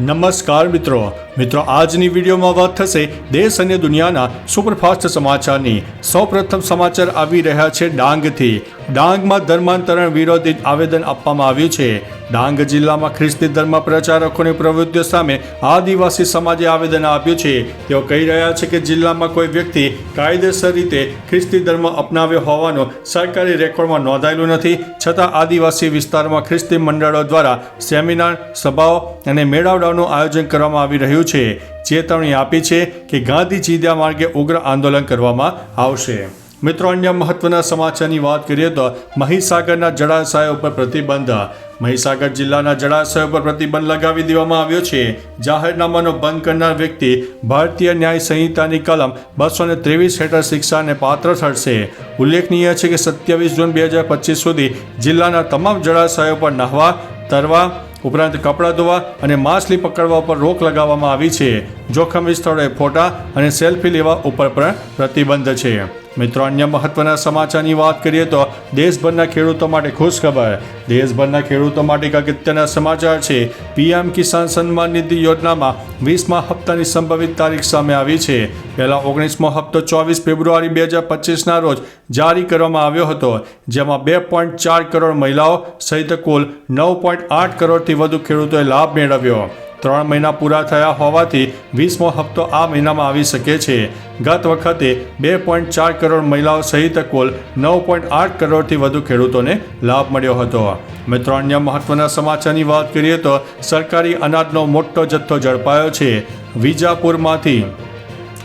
નમસ્કાર મિત્રો. મિત્રો, આજની વિડીયોમાં વાત થશે દેશ અને દુનિયાના સુપરફાસ્ટ સમાચારની. સૌપ્રથમ સમાચાર આવી રહ્યા છે ડાંગથી. ડાંગમાં ધર્માંતરણ વિરોધી આવેદન આપવામાં આવ્યું છે. ડાંગ જિલ્લામાં ખ્રિસ્તી ધર્મ પ્રચારકોની પ્રવૃત્તિઓ સામે આદિવાસી સમાજે આવેદન આપ્યું છે. તેઓ કહી રહ્યા છે કે જિલ્લામાં કોઈ વ્યક્તિ કાયદેસર રીતે ખ્રિસ્તી ધર્મ અપનાવ્યો હોવાનું સરકારી રેકોર્ડમાં નોંધાયેલું નથી. છતાં આદિવાસી વિસ્તારમાં ખ્રિસ્તી મંડળો દ્વારા સેમિનાર, સભાઓ અને મેળાવડાઓનું આયોજન કરવામાં આવી રહ્યું છે. ચેતવણી આપી છે કે ગાંધી ચીદ્યા માર્ગે ઉગ્ર આંદોલન કરવામાં આવશે. મિત્રો, અન્ય મહત્વના સમાચારની વાત કરીએ તો મહીસાગરના જળાશયો ઉપર પ્રતિબંધ. મહીસાગર જિલ્લાના જળાશયો પર પ્રતિબંધ લગાવી દેવામાં આવ્યો છે. જાહેરનામાનો ભંગ કરનાર વ્યક્તિ ભારતીય ન્યાય સંહિતાની કલમ બસો ને ત્રેવીસ હેઠળ શિક્ષાને પાત્ર ઠરશે. ઉલ્લેખનીય છે કે સત્યાવીસ જૂન બે હજાર પચીસ સુધી જિલ્લાના તમામ જળાશયો પર નહવા, તરવા, ઉપરાંત કપડાં ધોવા અને માછલી પકડવા પર રોક લગાવવામાં આવી છે. જોખમી સ્થળોએ ફોટા અને સેલ્ફી લેવા ઉપર પણ પ્રતિબંધ છે. મિત્રો, અન્ય મહત્વના સમાચારની વાત કરીએ તો દેશભરના ખેડૂતો માટે ખુશ ખબર. દેશભરના ખેડૂતો માટે એક અગત્યના સમાચાર છે. પીએમ કિસાન સન્માન નિધિ યોજનામાં વીસમા હપ્તાની સંભવિત તારીખ સામે આવી છે. પહેલાં ઓગણીસમો હપ્તો ચોવીસ ફેબ્રુઆરી બે હજાર પચીસના રોજ જારી કરવામાં આવ્યો હતો, જેમાં બે પોઈન્ટ ચાર કરોડ મહિલાઓ સહિત કુલ નવ પોઈન્ટ આઠ કરોડથી વધુ ખેડૂતોએ લાભ મેળવ્યો. ત્રણ મહિના પૂરા થયા હોવાથી વીસમો હપ્તો આ મહિનામાં આવી શકે છે. ગત વખતે બે પોઈન્ટ ચાર કરોડ મહિલાઓ સહિત કુલ નવ પોઈન્ટ આઠ કરોડથી વધુ ખેડૂતોને લાભ મળ્યો હતો. મિત્રો, અન્ય મહત્વના સમાચારની વાત કરીએ તો સરકારી અનાજનો મોટો જથ્થો ઝડપાયો છે. વિજાપુરમાંથી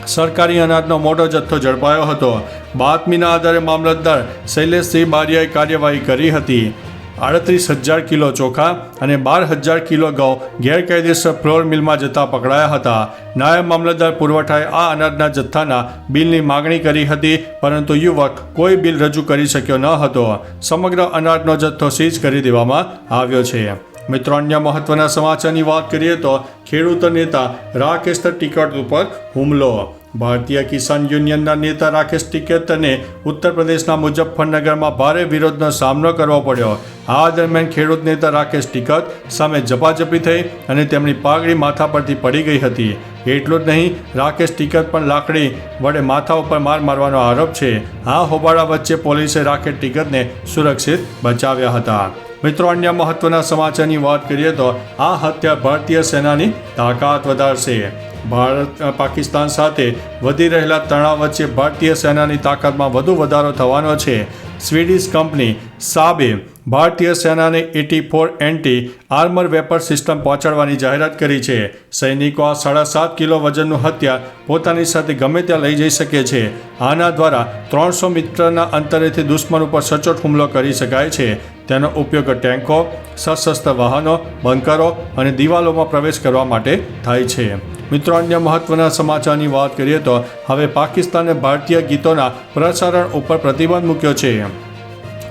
સરકારી અનાજનો મોટો જથ્થો ઝડપાયો હતો. બાતમીના આધારે મામલતદાર શૈલેષસિંહ બારિયાએ કાર્યવાહી કરી હતી. આડત્રીસ હજાર કિલો ચોખા અને બાર હજાર કિલો ઘઉં ગેરકાયદેસર ફ્લોર મિલમાં જતા પકડાયા હતા. નાયબ મામલતદાર પુરવઠાએ આ અનાજના જથ્થાના બિલની માગણી કરી હતી, પરંતુ યુવક કોઈ બિલ રજૂ કરી શક્યો ન હતો. સમગ્ર અનાજનો જથ્થો સીઝ કરી દેવામાં આવ્યો છે. મિત્રો, અન્ય મહત્વના સમાચારની વાત કરીએ તો ખેડૂત નેતા રાકેશ ટિકટ ઉપર હુમલો ભારતીય કિસાન યુનિયનના નેતા રાકેશ ટિકેતને ઉત્તર પ્રદેશના મુજફ્ફરનગરમાં ભારે વિરોધનો સામનો કરવો પડ્યો. આ દરમિયાન ખેડૂત નેતા રાકેશ ટિકત સામે ઝપાઝપી થઈ અને તેમની પાઘડી માથા પરથી પડી ગઈ હતી. એટલું જ નહીં, રાકેશ ટિકત પણ લાકડી વડે માથા ઉપર માર મારવાનો આરોપ છે. આ હોબાળા વચ્ચે પોલીસે રાકેશ ટિકતને સુરક્ષિત બચાવ્યા હતા. મિત્રો, અન્ય મહત્વના સમાચારની વાત કરીએ તો આ હત્યા ભારતીય સેનાની તાકાત વધારશે. ભારત પાકિસ્તાન સાથે વધી રહેલા તણાવ વચ્ચે ભારતીય સેનાની તાકાતમાં વધુ વધારો થવાનો છે. સ્વીડિશ કંપની સાબે ભારતીય સેનાને AT four anti armour weapon system પહોંચાડવાની જાહેરાત કરી છે. સૈનિકો આ સાડા સાત કિલો વજનનું હથિયાર પોતાની સાથે ગમે ત્યાં લઈ જઈ શકે છે. આના દ્વારા ત્રણસો મીટરના અંતરેથી દુશ્મન ઉપર સચોટ હુમલો કરી શકાય છે. તેનો ઉપયોગ ટેન્કો, સશસ્ત્ર વાહનો, બંકરો અને દિવાલોમાં પ્રવેશ કરવા માટે થાય છે. મિત્રો, અન્ય મહત્વના સમાચારની વાત કરીએ તો હવે પાકિસ્તાને ભારતીય ગીતોના પ્રસારણ ઉપર પ્રતિબંધ મૂક્યો છે.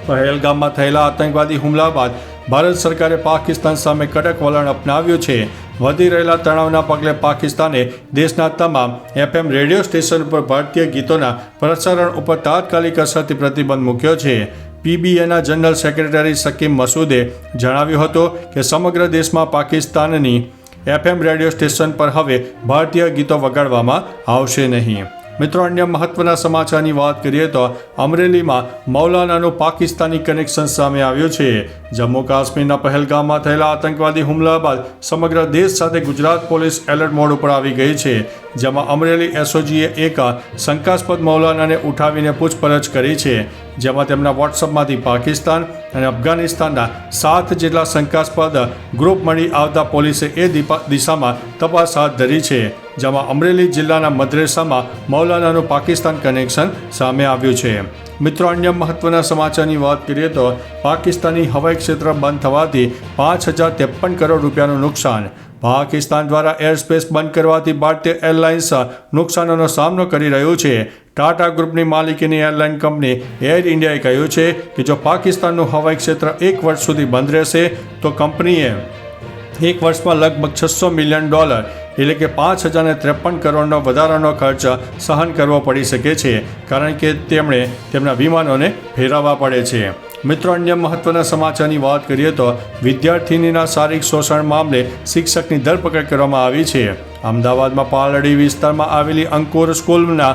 પહેલગામમાં થયેલા આતંકવાદી હુમલા બાદ ભારત સરકારે પાકિસ્તાન સામે કડક વલણ અપનાવ્યું છે. વધી રહેલા તણાવના પગલે પાકિસ્તાને દેશના તમામ એફએમ રેડિયો સ્ટેશન ઉપર ભારતીય ગીતોના પ્રસારણ ઉપર તાત્કાલિક અસરથી પ્રતિબંધ મૂક્યો છે. પીબીએના જનરલ સેક્રેટરી સકીમ મસૂદે જણાવ્યું હતું કે સમગ્ર દેશમાં પાકિસ્તાનની એફએમ રેડિયો સ્ટેશન પર હવે ભારતીય ગીતો વગાડવામાં આવશે નહીં. મિત્રો, અન્ય મહત્વના સમાચારની વાત કરીએ તો અમરેલીમાં મૌલાનાનું પાકિસ્તાની કનેક્શન સામે આવ્યું છે. જમ્મુ કાશ્મીરના પહેલગામમાં થયેલા આતંકવાદી હુમલા બાદ સમગ્ર દેશ સાથે ગુજરાત પોલીસ એલર્ટ મોડ ઉપર આવી ગઈ છે, જેમાં અમરેલી એસઓજીએ એક શંકાસ્પદ મૌલાનાને ઉઠાવીને પૂછપરછ કરી છે, જેમાં તેમના વોટ્સઅપમાંથી પાકિસ્તાન અને અફઘાનિસ્તાનના સાત જેટલા શંકાસ્પદ ગ્રુપ મળી આવતા પોલીસે એ દિશામાં તપાસ હાથ ધરી છે. જેમાં અમરેલી જિલ્લાના મદ્રેસામાં મૌલાનાનું પાકિસ્તાન કનેક્શન સામે આવ્યું છે. મિત્રો, અન્ય મહત્વના સમાચારની વાત કરીએ તો પાકિસ્તાની હવાઈ ક્ષેત્ર બંધ થવાથી પાંચ હજાર ત્રેપન કરોડ રૂપિયાનું નુકસાન. પાકિસ્તાન દ્વારા એરસ્પેસ બંધ કરવાથી ભારતીય એરલાઇન્સ નુકસાનોનો સામનો કરી રહ્યું છે. ટાટા ગ્રુપની માલિકીની એરલાઇન કંપની એર ઇન્ડિયાએ કહ્યું છે કે જો પાકિસ્તાનનું હવાઈ ક્ષેત્ર એક વર્ષ સુધી બંધ રહેશે, તો કંપનીએ એક વર્ષમાં લગભગ છસો મિલિયન ડોલર, એટલે કે પાંચ હજારને ત્રેપન કરોડનો વધારાનો ખર્ચ સહન કરવો પડી શકે છે, કારણ કે તેમણે તેમના વિમાનોને ફેરવવા પડે છે. મિત્રો, અન્ય મહત્વના સમાચારની વાત કરીએ તો વિદ્યાર્થીનીના શારીરિક શોષણ મામલે શિક્ષકની ધરપકડ કરવામાં આવી છે. અમદાવાદમાં પાલડી વિસ્તારમાં આવેલી અંકુર સ્કૂલના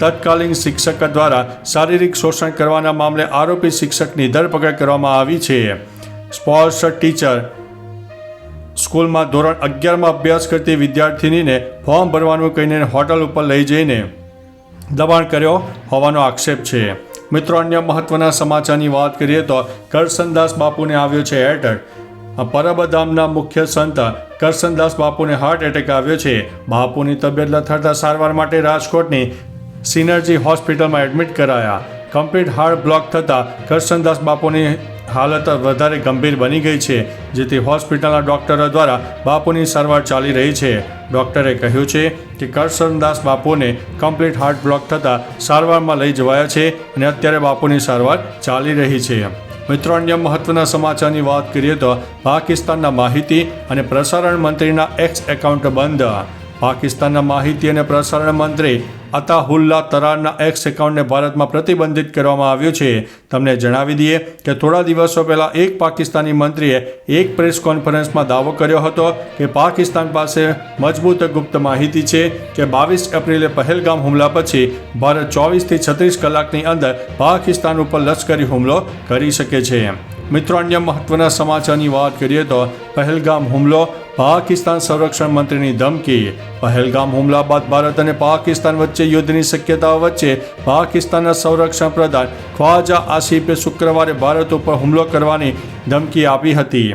તત્કાલીન શિક્ષક દ્વારા શારીરિક શોષણ કરવાના મામલે આરોપી શિક્ષકની ધરપકડ કરવામાં આવી છે. સ્પોર્ટ્સ ટીચર સ્કૂલમાં ધોરણ અગિયારમાં અભ્યાસ કરતી વિદ્યાર્થિનીને ફોર્મ ભરવાનું કહીને હોટલ ઉપર લઈ જઈને દબાણ કર્યો હોવાનો આક્ષેપ છે. મિત્રો, અન્ય મહત્વના સમાચારની વાત કરીએ તો કરસનદાસ બાપુને આવ્યો છે એટેક પરબધામના મુખ્ય સંત કરસનદાસ બાપુને હાર્ટ એટેક આવ્યો છે. બાપુની તબિયત લથડતા સારવાર માટે રાજકોટની સિનર્જી હોસ્પિટલમાં એડમિટ કરાયા. કમ્પ્લીટ હાર્ટ બ્લોક થતાં કરસનદાસ બાપુની હાલત વધારે ગંભીર બની ગઈ છે, જેથી હોસ્પિટલના ડોક્ટરો દ્વારા બાપુની સારવાર ચાલી રહી છે. ડોક્ટરે કહ્યું છે કે કરશનદાસ બાપુને કમ્પ્લીટ હાર્ટ બ્લોક થતાં સારવારમાં લઈ જવાયા છે અને અત્યારે બાપુની સારવાર ચાલી રહી છે. મિત્રો, અન્ય મહત્વના સમાચારની વાત કરીએ તો પાકિસ્તાનના માહિતી અને પ્રસારણ મંત્રીના એક્સ એકાઉન્ટ બંધ. પાકિસ્તાનના માહિતી અને પ્રસારણ મંત્રી અતાહુલ્લા તરારના એક્સ એકાઉન્ટને ભારતમાં પ્રતિબંધિત કરવામાં આવ્યું છે. તમને જણાવી દઈએ કે થોડા દિવસો પહેલાં એક પાકિસ્તાની મંત્રીએ એક પ્રેસ કોન્ફરન્સમાં દાવો કર્યો હતો કે પાકિસ્તાન પાસે મજબૂત ગુપ્ત માહિતી છે કે બાવીસ એપ્રિલે પહેલગામ હુમલા પછી ભારત ચોવીસથી છત્રીસ કલાકની અંદર પાકિસ્તાન ઉપર લશ્કરી હુમલો કરી શકે છે. મિત્રો, અન્ય મહત્વના સમાચારની વાત કરીએ તો પહેલગામ હુમલો પાકિસ્તાન સંરક્ષણ મંત્રીની ધમકી, પહેલગામ હુમલા બાદ ભારત અને પાકિસ્તાન વચ્ચે યુદ્ધની શક્યતાઓ વચ્ચે પાકિસ્તાનના સંરક્ષણ પ્રધાન ખ્વાજા આસિફે શુક્રવારે ભારત ઉપર હુમલો કરવાની ધમકી આપી હતી.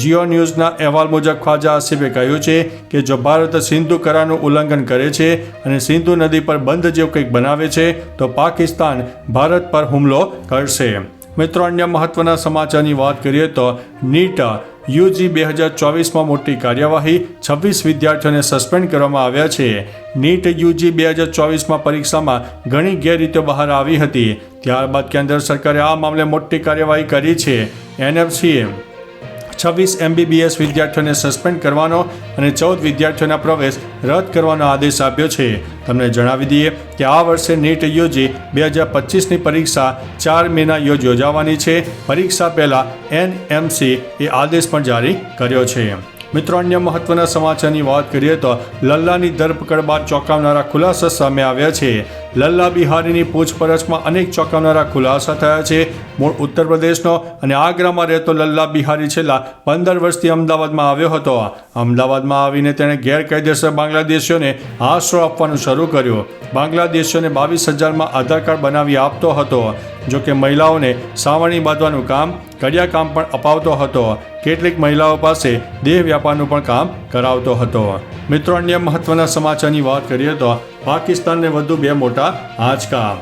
જીઓ ન્યૂઝના અહેવાલ મુજબ ખ્વાજા આસિફે કહ્યું છે કે જો ભારત સિંધુ કરારનું ઉલ્લંઘન કરે છે અને સિંધુ નદી પર બંધ જેવું કંઈક બનાવે છે, તો પાકિસ્તાન ભારત પર હુમલો કરશે. મિત્રો, અન્ય મહત્વના સમાચારની વાત કરીએ તો નીટ યુજી બે હજાર ચોવીસમાં મોટી કાર્યવાહી છવ્વીસ વિદ્યાર્થીઓને સસ્પેન્ડ કરવામાં આવ્યા છે. નીટ યુજી બે હજાર ચોવીસમાં પરીક્ષામાં ઘણી ગેરરીતિઓ બહાર આવી હતી. ત્યારબાદ કેન્દ્ર સરકારે આ મામલે મોટી કાર્યવાહી કરી છે. એનએફસીએ છવ્વીસ એમબીબીએસ વિદ્યાર્થીઓને સસ્પેન્ડ કરવાનો અને ચૌદ વિદ્યાર્થીઓના પ્રવેશ રદ કરવાનો આદેશ આપ્યો છે. તમને જણાવી દઈએ કે આ વર્ષે નીટ યોજી બે હજાર પચીસની પરીક્ષા ચાર મેના યોજ યોજાવાની છે. પરીક્ષા પહેલાં એનએમસી એ આદેશ પણ જારી કર્યો છે. મિત્રો, અન્ય મહત્વના સમાચારની વાત કરીએ તો લલ્લાની ધરપકડ બાદ ચોંકાવનારા ખુલાસા સામે આવ્યા છે. લલ્લા બિહારીની પૂછપરછમાં અનેક ચોંકાવનારા ખુલાસા થયા છે. મૂળ ઉત્તર પ્રદેશનો અને આગ્રામાં રહેતો લલ્લા બિહારી છેલ્લા પંદર વર્ષથી અમદાવાદમાં આવ્યો હતો. અમદાવાદમાં આવીને તેણે ગેરકાયદેસર બાંગ્લાદેશીઓને આશરો આપવાનું શરૂ કર્યું. બાંગ્લાદેશીઓને બાવીસ હજારમાં આધાર કાર્ડ બનાવી આપતો હતો. જો કે મહિલાઓને સાવરણી બાંધવાનું કામ, કડિયા કામ પણ અપાવતો હતો. કેટલીક મહિલાઓ પાસે દેહ વ્યાપારનું પણ કામ કરાવતો હતો. મિત્રો, અન્ય મહત્વના સમાચારની વાત કરીએ તો પાકિસ્તાનને વધુ બે મોટા આંચકા.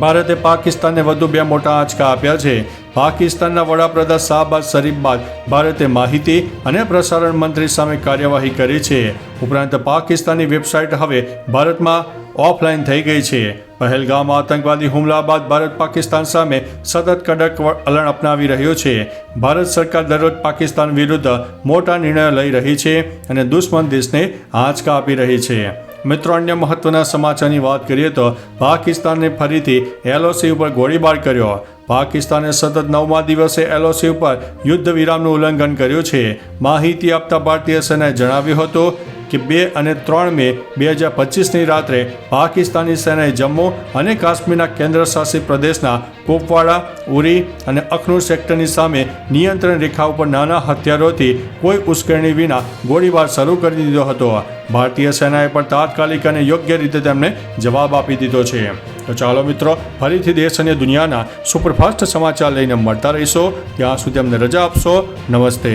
ભારતે પાકિસ્તાનને વધુ બે મોટા આંચકા આપ્યા છે. પાકિસ્તાનના વડાપ્રધાન શાહબાઝ શરીફ બાદ ભારતે માહિતી અને પ્રસારણ મંત્રી સામે કાર્યવાહી કરી છે. ઉપરાંત પાકિસ્તાનની વેબસાઇટ હવે ભારતમાં ઓફલાઈન થઈ ગઈ છે. પહેલગામ આતંકવાદી હુમલા બાદ ભારત પાકિસ્તાન સામે સતત કડક વલણ અપનાવી રહ્યો છે. ભારત સરકાર દરરોજ પાકિસ્તાન વિરુદ્ધ મોટા નિર્ણયો લઈ રહી છે અને દુશ્મન દેશને આંચકા આપી રહી છે. મિત્રો, અન્ય મહત્વના સમાચારની વાત કરીએ તો પાકિસ્તાને ફરીથી એલઓસી ઉપર ગોળીબાર કર્યો. પાકિસ્તાને સતત નવમા દિવસે એલઓસી ઉપર યુદ્ધ વિરામનું ઉલ્લંઘન કર્યું છે. માહિતી આપતા ભારતીય સેનાએ જણાવ્યું હતું કે બે અને ત્રણ મે બે હજાર પચીસની રાત્રે પાકિસ્તાની સેનાએ જમ્મુ અને કાશ્મીરના કેન્દ્ર શાસિત પ્રદેશના કુપવાડા, ઉરી અને અખનૂર સેક્ટરની સામે નિયંત્રણ રેખા ઉપર નાના હથિયારોથી કોઈ ઉશ્કેરણી વિના ગોળીબાર શરૂ કરી દીધો હતો. ભારતીય સેનાએ પણ તાત્કાલિક અને યોગ્ય રીતે તેમને જવાબ આપી દીધો છે. તો ચાલો મિત્રો, ફરીથી દેશ અને દુનિયાના સુપરફાસ્ટ સમાચાર લઈને મળતા રહીશો. ત્યાં સુધી અમને રજા આપશો. નમસ્તે.